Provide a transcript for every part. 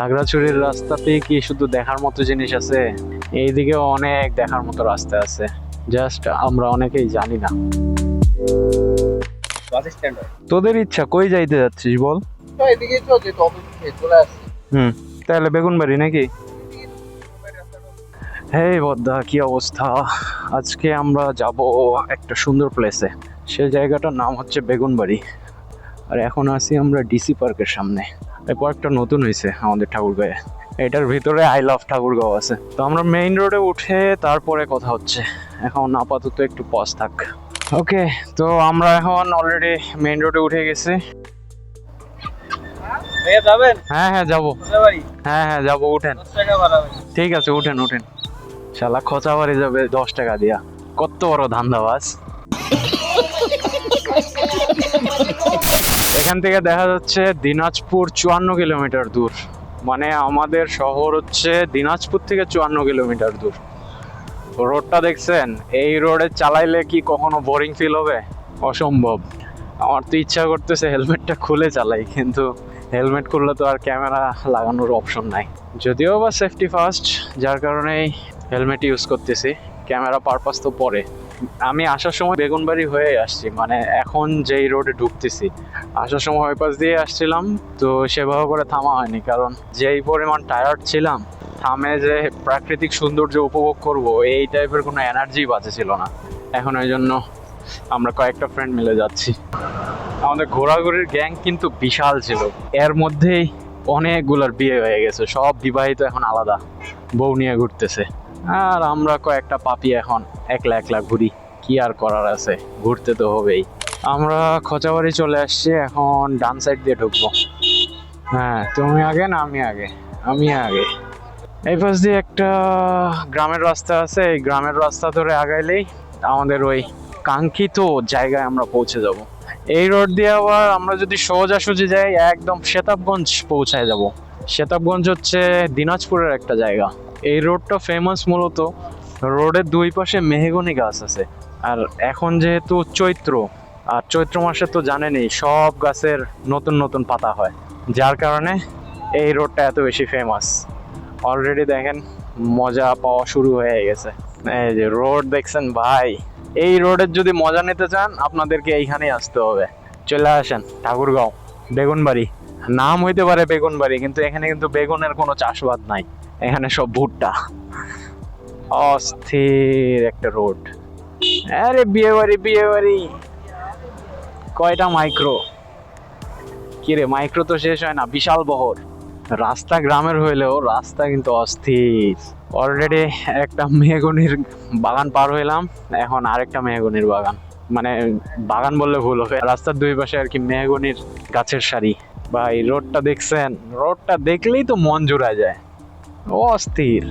খাগড়াছড়ির রাস্তাতে কি শুধু দেখার মতো জিনিস আছে? এইদিকে অনেক দেখার মতো রাস্তা আছে। জাস্ট আমরা অনেকেই জানি না। তোদের ইচ্ছা কই যাইতে যাচ্ছিস বল? হুম তাহলে বেগুনবাড়ি নাকি? হেই বদ্দা কি অবস্থা? আজকে আমরা যাব একটা সুন্দর প্লেসে সে জায়গাটার নাম হচ্ছে বেগুনবাড়ি। আর এখন আছি আমরা ডিসি পার্কের সামনে। পার্কটা নতুন হয়েছে আমাদের ঠাকুরগাঁয়ে। এটার ভিতরে আই লাভ ঠাকুরগাঁও আছে। তো আমরা মেইন রোডে উঠে তারপরে কথা হচ্ছে। এখন আপাতত একটু পজ থাক। ওকে তো আমরা এখন অলরেডি মেইন রোডে উঠে গেছি। যাবেন? হ্যাঁ হ্যাঁ যাব। হ্যাঁ হ্যাঁ যাব উঠেন। ঠিক আছে উঠেন উঠেন। শালা খোঁচা বাড়ি যাবে দশ টাকা দিয়া। কত বড় ধান্দাবাজ। এখান থেকে দেখা যাচ্ছে দিনাজপুর চুয়ান্ন কিলোমিটার দূর। মানে আমাদের শহর হচ্ছে দিনাজপুর থেকে চুয়ান্ন কিলোমিটার দূর। রোডটা দেখছেন? এই রোডে চালাইলে কি কখনো বোরিং ফিল হবে? অসম্ভব। আমার তো ইচ্ছা করতেছে হেলমেটটা খুলে চালাই, কিন্তু হেলমেট খুললে তো আর ক্যামেরা লাগানোর অপশন নাই। যদিও বা সেফটি ফার্স্ট যার কারণেই হেলমেট ইউজ করতেছি। ক্যামেরা পারপাস তো পরে। আমি আসার সময় বেগুনবাড়ি হয়ে আসছি মানে এখন যেই রোডে ঢুকতেছি। আসার সময় ওই পাশ দিয়ে আসছিলাম, তো সেভাবে করে থামা হয়নি, কারণ যেই পরিমাণ টায়ার্ড ছিলাম, থামে যে প্রাকৃতিক সৌন্দর্য উপভোগ করব, এই টাইপের কোনো এনার্জি বাঁচে ছিল না। এখন ওই জন্য আমরা কয়েকটা ফ্রেন্ড মিলে যাচ্ছি। আমাদের ঘোরাঘুরির গ্যাং কিন্তু বিশাল ছিল। এর মধ্যেই অনেকগুলোর বিয়ে হয়ে গেছে, সব বিবাহিত এখন আলাদা। বউ নিয়ে ঘুরতেছে। আর আমরা কয়েকটা পাপি এখন একলা একলা ঘুরি। কি আর করার আছে? ঘুরতে তো হবেই। আমরা খোঁচাবাড়ি চলে আসছি, এখন ডান সাইড দিয়ে ঢুকবো। হ্যাঁ তুমি আগে না আমি আগে? আমি আগে। এই পাশ দিয়ে একটা গ্রামের রাস্তা আছে, এই গ্রামের রাস্তা ধরে আগাইলেই আমাদের ওই কাঙ্ক্ষিত জায়গায় আমরা পৌঁছে যাব। এই রোড দিয়ে আবার আমরা যদি সোজাসুজি যাই, একদম শেতাবগঞ্জ পৌঁছায় যাব। শেতাবগঞ্জ হচ্ছে দিনাজপুরের একটা জায়গা। এই রোডটা ফেমাস মূলত। রোডের দুই পাশে মেহগনি গাছ আছে। আর এখন যেহেতু চৈত্র, আর চৈত্র মাসে তো জানেনই, সব গাছের নতুন নতুন পাতা হয়। যার কারণে এই রোডটা এত বেশি ফেমাস অলরেডি দেখেন, মজা পাওয়া শুরু হয়ে গেছে। এই যে রোড দেখছেন ভাই। এই রোডের যদি মজা নিতে চান, আপনাদেরকে এইখানেই আসতে হবে। চলে আসেন, ঠাকুরগাঁও, বেগুনবাড়ি। নাম হইতে পারে বেগুনবাড়ি, কিন্তু এখানে কিন্তু বেগুনের কোনো চাষবাদ নাই। এখানে সব ভুট্টা। অস্থির একটা রোড। আরে বিয়ে বাড়ি বিয়ে বাড়ি কয়টা মাইক্রো কিরে মাইক্রো তো শেষ হয় না, বিশাল বহর। রাস্তা গ্রামের হইলেও রাস্তা কিন্তু অস্থির। অলরেডি একটা মেহগনির বাগান পার হইলাম, এখন আরেকটা মেহগনির বাগান। মানে বাগান বললে ভুল হবে। রাস্তার দুই পাশে আর কি মেহগনির গাছের সারি। ভাই রোডটা দেখছেন? রোডটা দেখলেই তো মন জুড়া যায়। অস্থির।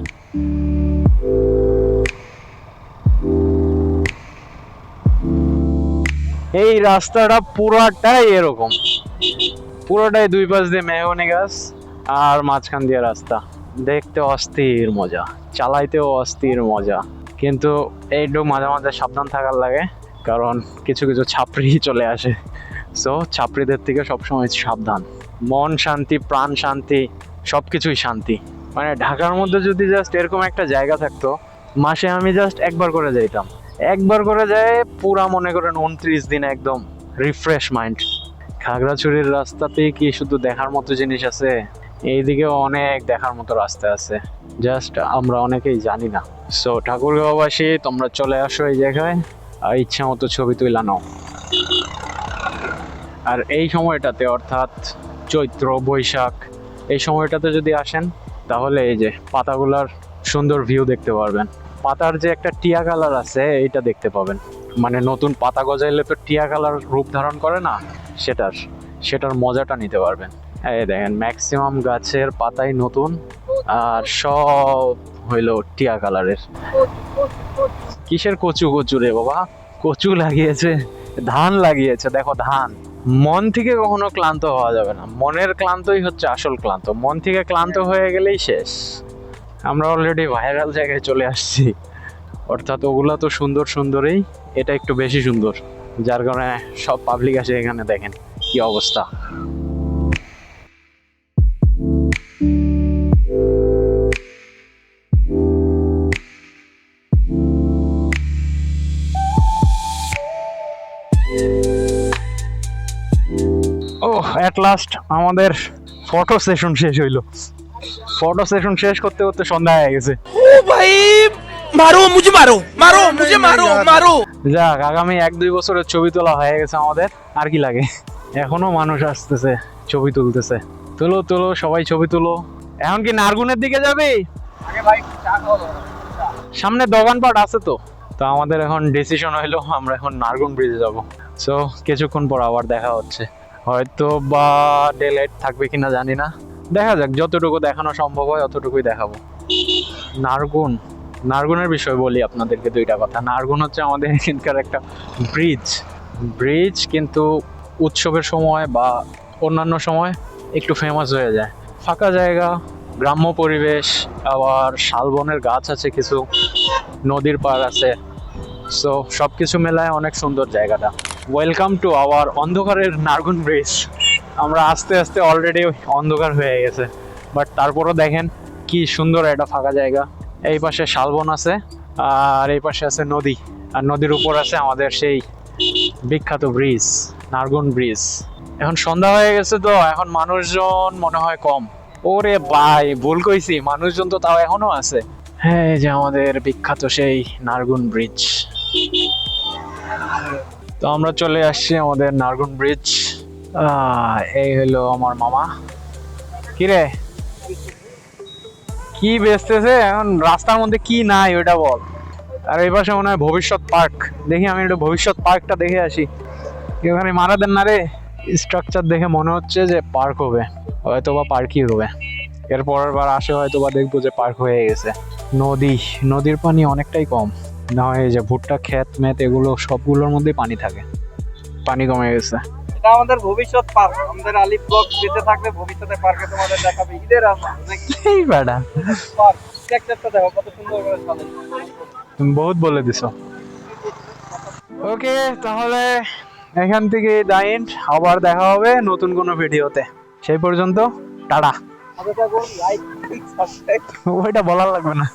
এই রাস্তাটা পুরাটাই এরকম। পুরোটাই দুই পাশ দিয়ে মেহগনি গাছ আর মাঝখান দিয়ে রাস্তা। দেখতে অস্থির মজা, চালাইতেও অস্থির মজা। কিন্তু এইটু মাঝে মাঝে সাবধান থাকার লাগে, কারণ কিছু কিছু ছাপড়ি চলে আসে। সো ছাপড়িদের থেকে সবসময় সাবধান। মন শান্তি, প্রাণ শান্তি সব কিছুই শান্তি। মানে ঢাকার মধ্যে যদি জাস্ট এরকম একটা জায়গা থাকতো, মাসে আমি জাস্ট একবার করে যাইতাম। একবার করে যায় পুরা মনে করেন উনত্রিশ দিন একদম রিফ্রেশ মাইন্ড খাগড়াছড়ির রাস্তাতে কি শুধু দেখার মতো জিনিস আছে? এইদিকে অনেক দেখার মতো রাস্তা আছে। জাস্ট আমরা অনেকেই জানি না। সো ঠাকুরগাঁওবাসী, তোমরা চলে আসো এই জায়গায়, আর ইচ্ছা মতো ছবি তুলে নাও। আর এই সময়টাতে অর্থাৎ চৈত্র, বৈশাখ, এই সময়টাতে যদি আসেন তাহলে এই যে পাতাগুলার সুন্দর ভিউ দেখতে পারবেন। পাতার যে একটা টিয়া কালার আছে, এইটা দেখতে পাবেন। মানে নতুন পাতা গজাইলে তো টিয়া কালার রূপ ধারণ করে না, সেটার সেটার মজাটা নিতে পারবেন। এই দেখেন ম্যাক্সিমাম গাছের পাতাই নতুন, আর সব হইল টিয়া কালারের কিসের কচু কচু রে বাবা? কচু লাগিয়েছে, ধান লাগিয়েছে, দেখো ধান। মন থেকে কখনো ক্লান্ত হওয়া যাবে না। মনের ক্লান্তই হচ্ছে আসল ক্লান্ত। মন থেকে ক্লান্ত হয়ে। গেলেই শেষ। আমরা অলরেডি ভাইরাল জায়গায় চলে আসছি। অর্থাৎ ওগুলা তো সুন্দর সুন্দরই এটা একটু বেশি সুন্দর। যার কারণে সব পাবলিক আসে এখানে দেখেন কি অবস্থা। অ্যাট লাস্ট আমাদের ফটো সেশন শেষ হইল। ফটো সেশন শেষ করতে করতে সন্ধ্যা হয়ে গেছে। ও ভাই মারো মুঝে মারো মারো মুঝে মারো মারো। যাক আগামী এক দুই বছরের ছবি তোলা হয়ে গেছে আমাদের আর কি লাগে? এখনও মানুষ আসতেছে ছবি তুলতেছে। তুলো তুলো সবাই ছবি তুলো। এখন কি নারগুনের দিকে যাবে? সামনে দোকানপাট আছে তো। তো আমাদের এখন ডিসিশন হইল আমরা এখন নারগুন ব্রিজে যাব। সো কিছুক্ষণ পর আবার দেখা হচ্ছে। হয়তো বা ডে লাইট থাকবে কিনা জানি না। দেখা যাক, যতটুকু দেখানো সম্ভব হয়, অতটুকুই দেখাবো। নারগুন, নারগুনের বিষয় বলি আপনাদেরকে দুইটা কথা। নারগুন হচ্ছে আমাদের এখানকার একটা ব্রিজ ব্রিজ কিন্তু উৎসবের সময় বা অন্যান্য সময় একটু ফেমাস হয়ে যায়। ফাঁকা জায়গা, গ্রাম্য পরিবেশ, আবার শালবনের গাছ আছে কিছু, নদীর পাড় আছে। সো সব কিছু মেলায় অনেক সুন্দর জায়গাটা। ওয়েলকাম টু আওয়ার অন্ধকারের নারগুন ব্রিজ আমরা আস্তে আস্তে অলরেডি অন্ধকার হয়ে গেছে। বাট তারপরও দেখেন কি সুন্দর একটা ফাঁকা জায়গা। এই পাশে শালবন আছে, আর এই পাশে আছে নদী। আর নদীর উপর আছে আমাদের সেই বিখ্যাত ব্রিজ নারগুন ব্রিজ এখন সন্ধ্যা হয়ে গেছে তো, এখন মানুষজন মনে হয় কম। ওরে ভাই, ভুল কইছি, মানুষজন তো তাও এখনও আছে। হ্যাঁ যে আমাদের বিখ্যাত সেই নারগুন ব্রিজ তো আমরা চলে আসছি আমাদের নারগুন ব্রিজ এই হলো আমার মামা। কিরে? কি বেচতেছে? এখন রাস্তার মধ্যে কি নাই ওটা বল। আর এই পাশে মনে হয় ভবিষ্যৎ পার্ক। দেখি আমি একটু ভবিষ্যৎ পার্কটা দেখে আসি। এখানে মারা দেন না রে। স্ট্রাকচার দেখে মনে হচ্ছে যে পার্ক হবে। হয়তো বা পার্কই হবে। এর পরের বার আসে হয়তো বা দেখব যে পার্ক হয়ে গেছে। নদী। নদীর পানি অনেকটাই কম। না হয় এই যে ভুট্টা ক্ষেত মেত এগুলো সবগুলোর মধ্যেই পানি থাকে। পানি কমে গেছে। এটা আমাদের ভবিষ্যৎ পার্ক। আমাদের আলিফ ব্লক বেঁচে থাকলে ভবিষ্যতে পার্কে তোমাদের দেখাবে। ঈদের এই বেটা। পার্ক স্ট্রাকচারটা দেখো কত সুন্দর করে সাজানো। তুমি বহুত বলে দিছো। ওকে তাহলে এখান থেকে ডাইন আবার দেখা হবে নতুন কোনো ভিডিওতে। সেই পর্যন্ত টাটা। ওইটা বলার লাগবে না।